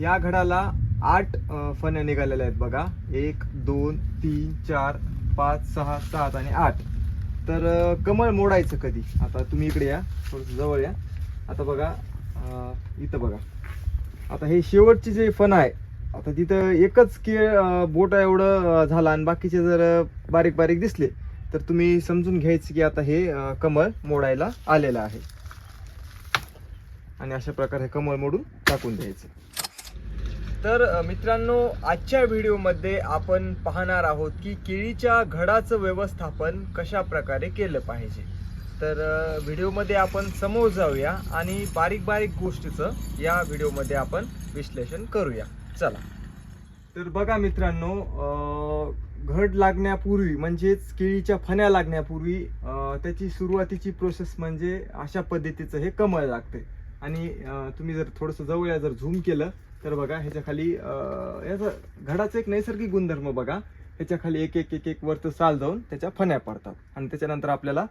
या घडाला आठ फण्या निघालेल्या आहेत बघा. एक दोन तीन चार पाच सहा सात आणि आठ. तर कमळ मोडायचं कधी? आता तुम्ही इकडे या थोडस जवळ या. आता बघा इथं बघा. आता हे शेवटचे जे फण आहे आता तिथं एकच केळ बोट बोटा एवढं झाला आणि बाकीचे जर बारीक बारीक दिसले तर तुम्ही समजून घ्यायचं की आता हे कमळ मोडायला आलेलं आहे. आणि अशा प्रकारे कमळ मोडून टाकून द्यायचं. तर मित्रांनो आजच्या व्हिडिओमध्ये आपण पाहणार आहोत की केळीच्या घडाचं व्यवस्थापन कशा प्रकारे केलं पाहिजे. तर व्हिडिओमध्ये आपण समोर जाऊया आणि बारीक बारीक गोष्टीचं या व्हिडिओमध्ये आपण विश्लेषण करूया. चला. तर बघा मित्रांनो घड लागण्यापूर्वी म्हणजेच केळीच्या फण्या लागण्यापूर्वी त्याची सुरुवातीची प्रोसेस म्हणजे अशा पद्धतीचं हे कमळ लागते. आणि तुम्ही जर थोडंसं जवळ जर झूम केलं तर बघा ह्याच्या खाली अ, याचं घडाचा एक नैसर्गिक गुणधर्म बघा. ह्याच्या खाली एक एक एक एक वरचं साल जाऊन त्याच्या फण्या पडतात. आणि त्याच्यानंतर आपल्याला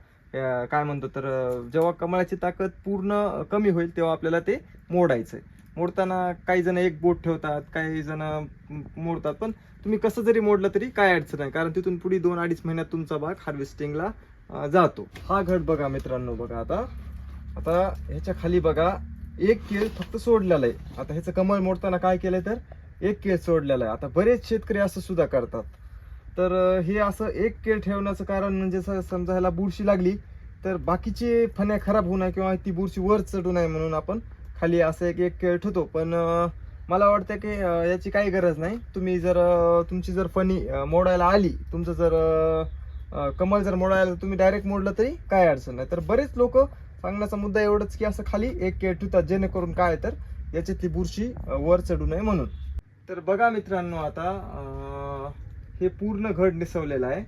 काय म्हणतो तर जेव्हा कमळाची ताकद पूर्ण कमी होईल तेव्हा आपल्याला ते मोडायचं आहे मोडताना काही जण एक बोट ठेवतात काही जण मोडतात. पण तुम्ही कसं जरी मोडलं तरी काय अडचण नाही कारण तिथून पुढे दोन अडीच महिन्यात तुमचा भाग हार्वेस्टिंगला जातो. हा घट बघा मित्रांनो बघा आता. आता ह्याच्या खाली बघा एक केळ फक्त सोडलेला आहे. आता ह्याचं कमळ मोडताना काय केलंय तर एक केळ सोडलेला आहे. आता बरेच शेतकरी असं सुद्धा करतात. तर हे असं एक केळ ठेवण्याचं कारण म्हणजे समजा ह्याला बुरशी लागली तर बाकीचे फण्या खराब होऊ नये किंवा ती बुरशी वर चढू नये म्हणून आपण खाली असं एक एक केळ ठेवतो. पण मला वाटतं की याची काही गरज नाही. तुम्ही जर तुमची जर फणी मोडायला आली तुमचं जर कमल जर मोडायला तुम्ही डायरेक्ट मोडलं तरी काय अडचण नाही. तर बरेच लोक सांगण्याचा मुद्दा एवढंच की असं खाली एक केळ ठेवतात जेणेकरून काय तर याच्यातली बुरशी वर चढू नये म्हणून. तर बघा मित्रांनो आता हे पूर्ण घड निसवलेलं आहे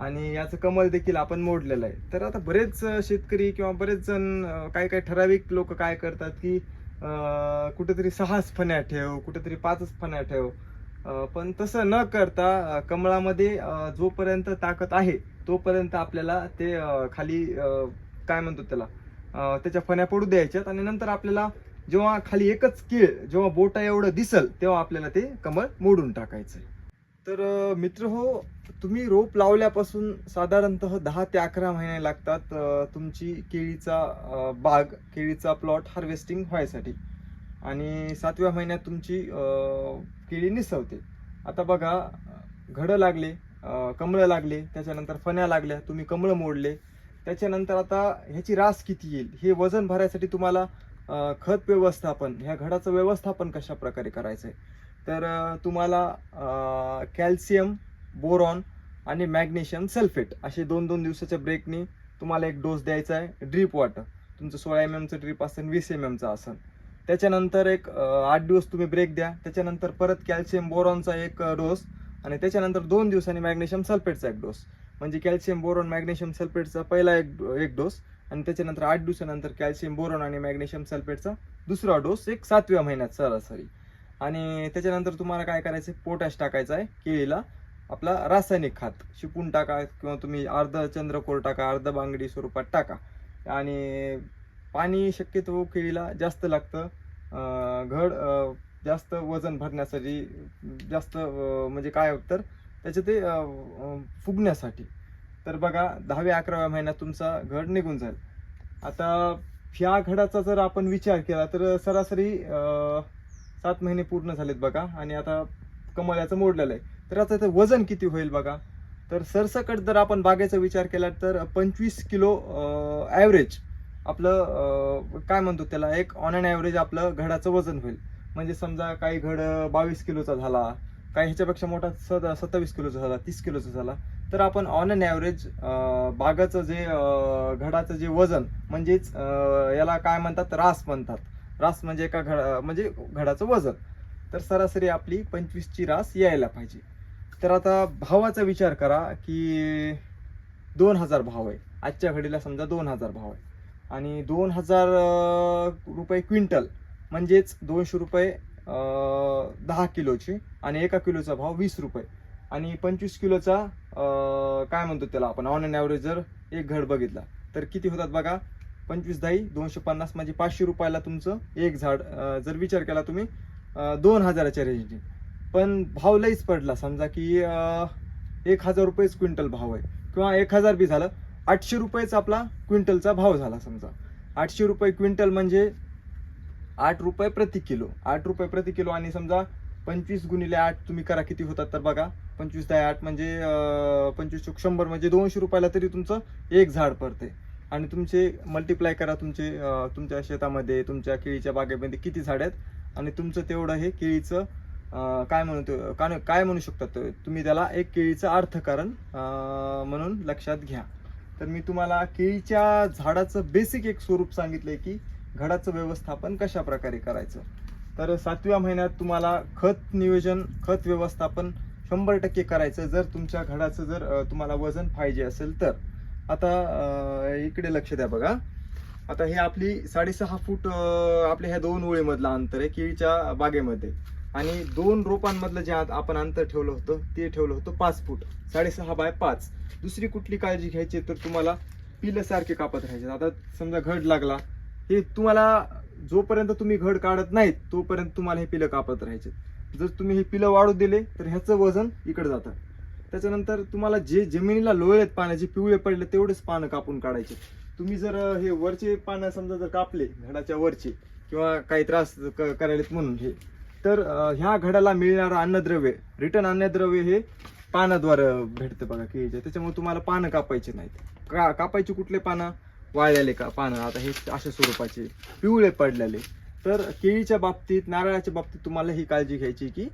आणि याचं कमल देखील आपण मोडलेलं आहे. तर आता बरेच शेतकरी किंवा बरेच जण काही काही ठराविक लोक काय करतात की कुठेतरी सहाच फण्या ठेव कुठेतरी पाचच फण्या ठेव. पण तसं न करता कमळामध्ये जोपर्यंत ताकद आहे तोपर्यंत आपल्याला ते खाली काय म्हणतो त्याला त्याच्या फण्या पडू द्यायच्यात आणि नंतर आपल्याला जेव्हा खाली एकच केळ जेव्हा बोटा एवढं दिसल तेव्हा आपल्याला ते कमळ मोडून टाकायचं तर मित्र हो तुम्ही रोप लावल्यापासून साधारणतः दहा ते अकरा महिने लागतात तुमची केळीचा बाग केळीचा प्लॉट हार्वेस्टिंग व्हायसाठी. आणि सातव्या महिन्यात तुमची केळी निसवते. आता बघा घडं लागले कमळं लागले त्याच्यानंतर फण्या लागल्या तुम्ही कमळं मोडले त्याच्यानंतर आता ह्याची रास किती येईल? हे वजन भरायसाठी तुम्हाला खत व्यवस्थापन ह्या घडाचं व्यवस्थापन कशा प्रकारे करायचं आहे तर तुम्हाला कॅल्शियम बोरॉन आणि मॅग्नेशियम सल्फेट असे दोन दोन दिवसाच्या ब्रेकनी तुम्हाला एक डोस द्यायचा आहे ड्रीप वॉटर. तुमचं सोळा एम एमचं ड्रीप असेल वीस एम एमचं असेल त्याच्यानंतर एक आठ दिवस तुम्ही ब्रेक द्या. त्याच्यानंतर परत कॅल्शियम बोरॉनचा एक डोस आणि त्याच्यानंतर दोन दिवसांनी मॅग्नेशियम सल्फेटचा एक डोस. म्हणजे कॅल्शियम बोरॉन मॅग्नेशियम सल्फेटचा पहिला एक एक डोस आणि त्याच्यानंतर आठ दिवसानंतर कॅल्शियम बोरॉन आणि मॅग्नेशियम सल्फेटचा दुसरा डोस एक सातव्या महिन्यात सरासरी. आणि त्याच्यानंतर तुम्हाला काय करायचं पोटॅश टाकायचं आहे केळीला आपला रासायनिक खात. शिपून टाका किंवा तुम्ही अर्ध चंद्रकोर टाका अर्ध बांगडी स्वरूपात टाका. आणि पाणी शक्यतो केळीला जास्त लागतं. घड जास्त वजन भरण्यासाठी जास्त म्हणजे काय तर त्याचे ते फुगण्यासाठी. तर बघा दहाव्या अकराव्या महिन्यात तुमचा घड निघून जाईल. आता ह्या घडाचा जर आपण विचार केला तर सरासरी सात महिने पूर्ण झालेत बघा आणि आता कमळ्याचं मोडलेलं आहे. तर आता ते वजन किती होईल बघा? तर सरसकट जर आपण बागेचा विचार केला तर पंचवीस किलो ॲव्हरेज आपलं काय म्हणतो त्याला एक ऑन अँड ॲव्हरेज आपलं घडाचं वजन होईल. म्हणजे समजा काही घड बावीस किलोचा झाला काही ह्याच्यापेक्षा मोठा सद सत्तावीस किलोचा झाला तीस किलोचा झाला. तर आपण ऑन अन ॲव्हरेज बागाचं जे घडाचं जे वजन म्हणजेच याला काय म्हणतात? रास म्हणतात. रास म्हणजे एका घडा म्हणजे घडाचं वजन. तर सरासरी आपली पंचवीसची रास यायला पाहिजे. तर आता भावाचा विचार करा की दोन हजार भाव आहे. आजच्या घडीला समजा दोन हजार भाव आहे. आणि दोन हजार रुपये क्विंटल म्हणजेच दोनशे रुपये दहा किलोची आणि एका किलोचा भाव वीस रुपये. आणि पंचवीस किलोचा काय म्हणतो त्याला आपण ऑन अँड ॲव्हरेज जर एक घड बघितला तर किती होतात बघा? पंचवीस दाई दोनशे पन्नास म्हणजे पाचशे रुपयाला तुमचं एक झाड जर विचार केला तुम्ही दोन हजाराच्या रेंजने पण भाव लईच पडला समजा की एक हजार रुपयेच क्विंटल भाव आहे. किंवा एक हजार बी झालं आठशे रुपयेच आपला क्विंटलचा भाव झाला समजा. आठशे रुपये क्विंटल म्हणजे आठ रुपये प्रति किलो. आठ रुपये प्रति किलो आणि समजा पंचवीस गुणिले आठ तुम्ही करा किती होतात तर बघा पंचवीस दहा आठ म्हणजे पंचवीस चोक शंभर म्हणजे दोनशे रुपयाला तरी तुमचं एक झाड पडते. आणि तुमचे मल्टिप्लाय करा तुमचे तुमच्या शेतामध्ये तुमच्या केळीच्या बागेमध्ये किती झाड आहेत. आणि तुमचं तेवढं हे केळीचं काय म्हणतो काय काय म्हणू शकतात तुम्ही त्याला एक केळीचं अर्थकारण म्हणून लक्षात घ्या. तर मी तुम्हाला केळीच्या झाडाचं बेसिक एक स्वरूप सांगितलंय की घडाचं व्यवस्थापन कशा प्रकारे करायचं? तर सातव्या महिन्यात तुम्हाला खत नियोजन खत व्यवस्थापन शंभर टक्के करायचं. जर तुमच्या घडाचं जर तुम्हाला वजन पाहिजे असेल तर. आता इकडे लक्ष द्या बघा. आता हे आपली साडेसहा फूट आपल्या ह्या दोन ओळीमधलं अंतर आहे केळीच्या बागेमध्ये. आणि दोन रोपांमधलं जे आपण अंतर ठेवलं होतं ते ठेवलं होतं पाच फूट. साडेसहा बाय पाच. दुसरी कुठली काळजी घ्यायची तर तुम्हाला पिलं सारखे कापत राहायचे. आता समजा घड लागला हे तुम्हाला जोपर्यंत तुम्ही घड काढत नाहीत तोपर्यंत तुम्हाला हे पिलं कापत राहायचे. जर तुम्ही हे पिलं वाढू दिले तर ह्याचं वजन इकडे जातं. त्याच्यानंतर तुम्हाला जे जमिनीला लोळे आहेत पाण्याचे पिवळे पडले तेवढेच पानं कापून काढायचे. तुम्ही जर हे वरचे पानं समजा जर कापले घडाच्या वरचे किंवा काही त्रास क- करायलेत म्हणून हे तर ह्या घडाला मिळणारं अन्नद्रव्य रिटर्न अन्नद्रव्य हे पानाद्वारे भेटतं बघा केळीच्या. त्याच्यामुळे तुम्हाला पानं कापायचे नाहीत. का कापायचे कुठले पानं? वाळलेले का? पानं. आता हे अशा स्वरूपाचे पिवळे पडलेले. तर केळीच्या बाबतीत नारळाच्या बाबतीत तुम्हाला ही काळजी घ्यायची की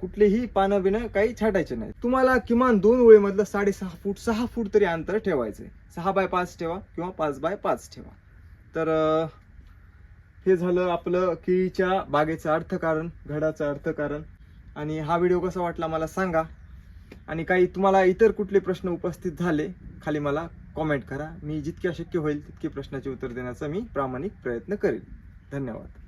कुठलेही पानं बिनं काही छाटायचे नाही तुम्हाला किमान दोन ओळीमधलं साडेसहा फूट सहा फूट तरी अंतर ठेवायचं सहा बाय पाच ठेवा किंवा पाच बाय पाच ठेवा. तर हे झालं आपलं केळीच्या बागेचं अर्थकारण घडाचं अर्थकारण. आणि हा व्हिडिओ कसा वाटला मला सांगा. आणि काही तुम्हाला इतर कुठले प्रश्न उपस्थित झाले खाली मला कॉमेंट करा. मी जितक्या शक्य होईल तितके प्रश्नाचे उत्तर देण्याचा मी प्रामाणिक प्रयत्न करेन. धन्यवाद.